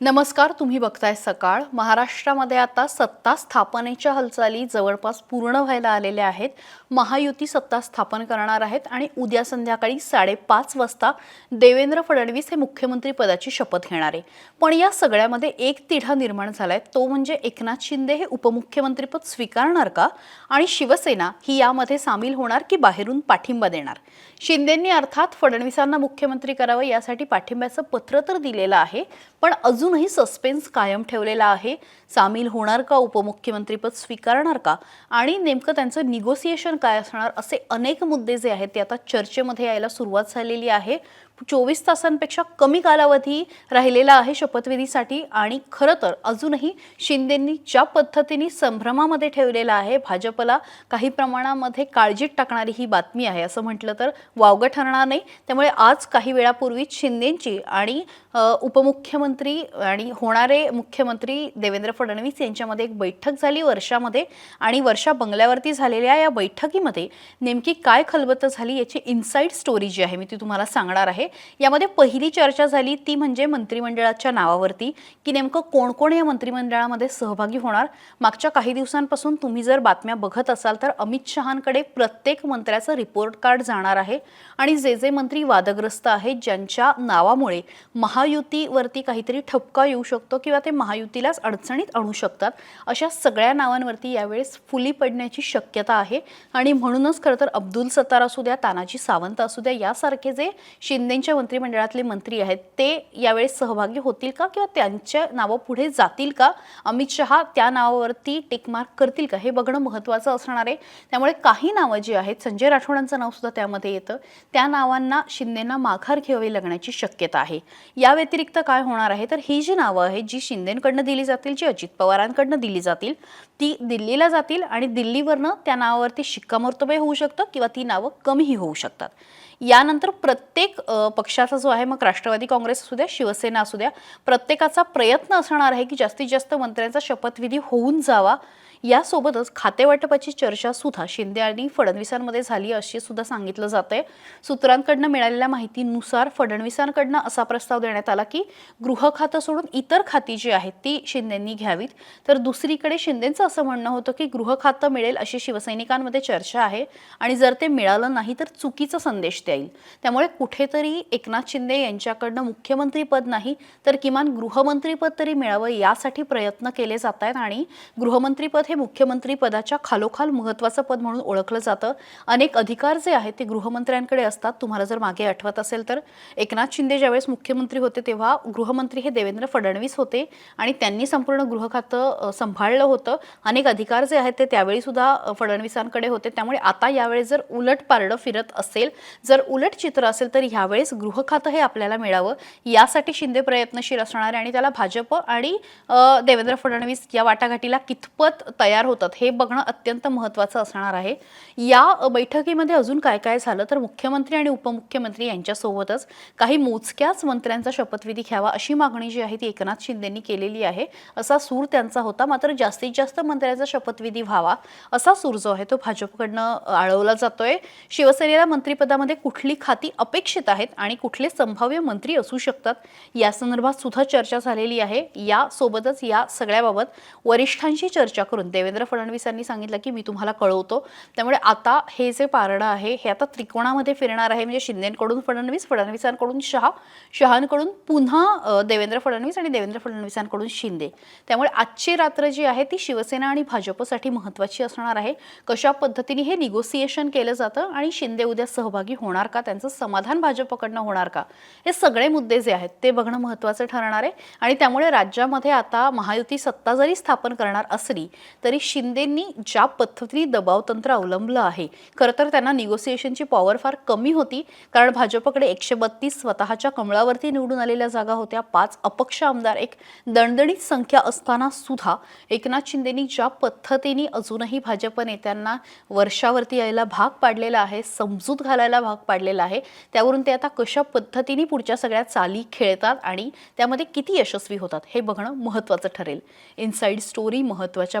नमस्कार तुम्ही बघताय सकाळ. महाराष्ट्रामध्ये आता सत्ता स्थापनेच्या हालचाली जवळपास पूर्ण व्हायला आलेल्या आहेत. महायुती सत्ता स्थापन करणार आहेत आणि उद्या संध्याकाळी साडेपाच वाजता देवेंद्र फडणवीस हे मुख्यमंत्री पदाची शपथ घेणार. आहे पण या सगळ्यामध्ये एक तिढा निर्माण झालाय. तो म्हणजे एकनाथ शिंदे हे उपमुख्यमंत्रीपद स्वीकारणार का? आणि शिवसेना ही यामध्ये सामील होणार की बाहेरून पाठिंबा देणार? शिंदेंनी अर्थात फडणवीसांना मुख्यमंत्री करावं यासाठी पाठिंब्याचं पत्र तर दिलेलं आहे. पण अजून अजूनही सस्पेन्स कायम ठेवलेला आहे. सामील होणार का? उपमुख्यमंत्रीपद स्वीकारणार का? आणि नेमकं त्यांचं निगोसिएशन काय असणार? असे अनेक मुद्दे जे आहेत ते आता चर्चेमध्ये यायला सुरुवात झालेली आहे. चोवीस तासांपेक्षा कमी कालावधी राहिलेला आहे शपथविधीसाठी आणि खरं तर अजूनही शिंदेंनी ज्या पद्धतीने संभ्रमामध्ये ठेवलेला आहे. भाजपला काही प्रमाणामध्ये काळजीत टाकणारी ही बातमी आहे. असं म्हटलं तर वावगं ठरणार नाही. त्यामुळे आज काही वेळापूर्वीच शिंदेंची आणि उपमुख्यमंत्री आणि होणारे मुख्यमंत्री देवेंद्र फडणवीस यांच्यामध्ये एक बैठक झाली वर्षामध्ये आणि वर्षा बंगल्यावरती झालेल्या या बैठकीमध्ये नेमकी काय खलबत्त झाली याची इन्साईड स्टोरी जी आहे मी ती तुम्हाला सांगणार आहे. यामध्ये पहिली चर्चा झाली ती म्हणजे मंत्रिमंडळाच्या नावावरती की नेमकं कोण कोण या मंत्रिमंडळामध्ये सहभागी होणार? मागच्या काही दिवसांपासून तुम्ही जर बातम्या बघत असाल तर अमित शहांकडे प्रत्येक मंत्र्याचं रिपोर्ट कार्ड जाणार आहे. आणि जे जे मंत्री वादग्रस्त आहेत ज्यांच्या नावामुळे महायुतीवरती काहीतरी ठपका येऊ शकतो किंवा ते महायुतीलाच अडचणीत आणू शकतात अशा सगळ्या नावांवरती यावेळेस फुली पडण्याची शक्यता आहे. आणि म्हणूनच खरं तर अब्दुल सत्तार असू द्या तानाजी सावंत असू द्या यासारखे जे शिंदे शिंदेच्या मंत्रिमंडळातले मंत्री आहेत ते यावेळेस सहभागी होतील का किंवा त्यांच्या नावं पुढे जातील का? अमित शहा त्या नावावरती टेकमार्क करतील का? हे बघणं महत्त्वाचं असणार आहे. त्यामुळे काही नावं जी आहेत संजय राठोडांचं नाव सुद्धा त्यामध्ये येतं. त्या नावांना शिंदेना माघार घ्यावी लागण्याची शक्यता आहे. या व्यतिरिक्त काय होणार आहे? तर ही जी नावं आहेत जी शिंदेकडनं दिली जातील जी अजित पवारांकडनं दिली जातील ती दिल्लीला जातील आणि दिल्लीवरनं त्या नावावरती शिक्कामोर्तबही होऊ शकतं किंवा ती नावं कमीही होऊ शकतात. यानंतर प्रत्येक पक्षाचा जो आहे मग राष्ट्रवादी काँग्रेस असू द्या शिवसेना असू द्या प्रत्येकाचा प्रयत्न असणार आहे की जास्तीत जास्त मंत्र्यांचा शपथविधी होऊन जावा. यासोबतच खातेवाटपाची चर्चा सुद्धा शिंदे आणि फडणवीसांमध्ये झाली अशी सुद्धा सांगितलं जात आहे सूत्रांकडनं मिळालेल्या माहितीनुसार फडणवीसांकडनं असा प्रस्ताव देण्यात आला की गृह खातं सोडून इतर खाती जी आहेत ती शिंदेंनी घ्यावीत. तर दुसरीकडे शिंदेंचं असं म्हणणं होतं की गृह खातं मिळेल अशी शिवसैनिकांमध्ये चर्चा आहे आणि जर ते मिळालं नाही तर चुकीचा संदेश देईल. त्यामुळे कुठेतरी एकनाथ शिंदे यांच्याकडनं मुख्यमंत्रीपद नाही तर किमान गृहमंत्रीपद तरी मिळावं यासाठी प्रयत्न केले जात आहेत आणि गृहमंत्रीपद हे मुख्यमंत्री पदाच्या खालोखाल महत्त्वाचं पद म्हणून ओळखलं जातं. अनेक अधिकार जे आहेत ते गृहमंत्र्यांकडे असतात. तुम्हाला जर मागे आठवत असेल तर. एकनाथ शिंदे ज्यावेळेस मुख्यमंत्री होते तेव्हा गृहमंत्री हे देवेंद्र फडणवीस होते आणि त्यांनी संपूर्ण गृह खातं सांभाळलं होतं. अनेक अधिकार जे आहेत ते त्यावेळी सुद्धा फडणवीसांकडे होते. त्यामुळे आता यावेळेस जर उलट पारडं फिरत असेल जर उलट चित्र असेल तर ह्यावेळेस गृह खातं हे आपल्याला मिळावं. यासाठी शिंदे प्रयत्नशील असणार आहे आणि त्याला भाजप आणि देवेंद्र फडणवीस या वाटाघाटीला कितपत तयार होतात हे बघणं अत्यंत महत्त्वाचं असणार आहे. या बैठकीमध्ये अजून काय काय झालं तर मुख्यमंत्री आणि उपमुख्यमंत्री यांच्यासोबतच काही मोजक्याच मंत्र्यांचा शपथविधी घ्यावा अशी मागणी जी आहे ती एकनाथ शिंदेंनी केलेली आहे. असा सूर त्यांचा होता मात्र जास्तीत जास्त मंत्र्यांचा शपथविधी व्हावा असा सूर जो आहे तो भाजपकडनं आळवला जातोय. शिवसेनेला मंत्रिपदामध्ये कुठली खाती अपेक्षित आहेत आणि कुठले संभाव्य मंत्री असू शकतात या संदर्भात सुद्धा चर्चा झालेली आहे. यासोबतच या सगळ्याबाबत वरिष्ठांशी चर्चा करून देवेंद्र फडणवीसांनी सांगितलं की मी तुम्हाला कळवतो. त्यामुळे आता हे जे पारडं आहे हे आता त्रिकोणामध्ये फिरणार आहे. म्हणजे शिंदेकडून फडणवीस फडणवीसांकडून शहा शहांकडून पुन्हा देवेंद्र फडणवीस आणि देवेंद्र फडणवीसांकडून शिंदे. त्यामुळे आजची रात्र जी आहे ती शिवसेना आणि भाजपसाठी महत्त्वाची असणार आहे. कशा पद्धतीने हे निगोसिएशन केलं जातं आणि शिंदे उद्या सहभागी होणार का? त्यांचं समाधान भाजपकडनं होणार का? हे सगळे मुद्दे जे आहेत ते बघणं महत्त्वाचं ठरणार आहे. आणि त्यामुळे राज्यामध्ये आता महायुती सत्ता जरी स्थापन करणार असली तरी शिंदेंनी ज्या पद्धतीने दबावतंत्र अवलंबलं आहे खरं तर त्यांना निगोसिएशनची पॉवर फार कमी होती. कारण भाजपकडे एकशे बत्तीस स्वतःच्या कमळावरती निवडून आलेल्या जागा होत्या. पाच अपक्ष आमदार एक दणदणीत संख्या असताना सुद्धा एकनाथ शिंदेनी ज्या पद्धतीने अजूनही भाजप नेत्यांना वर्षावरती यायला भाग पाडलेला आहे समजूत घालायला भाग पाडलेला आहे त्यावरून ते आता कशा पद्धतीने पुढच्या सगळ्या चाली खेळतात आणि त्यामध्ये किती यशस्वी होतात हे बघणं महत्त्वाचं ठरेल. इनसाईड स्टोरी महत्त्वाच्या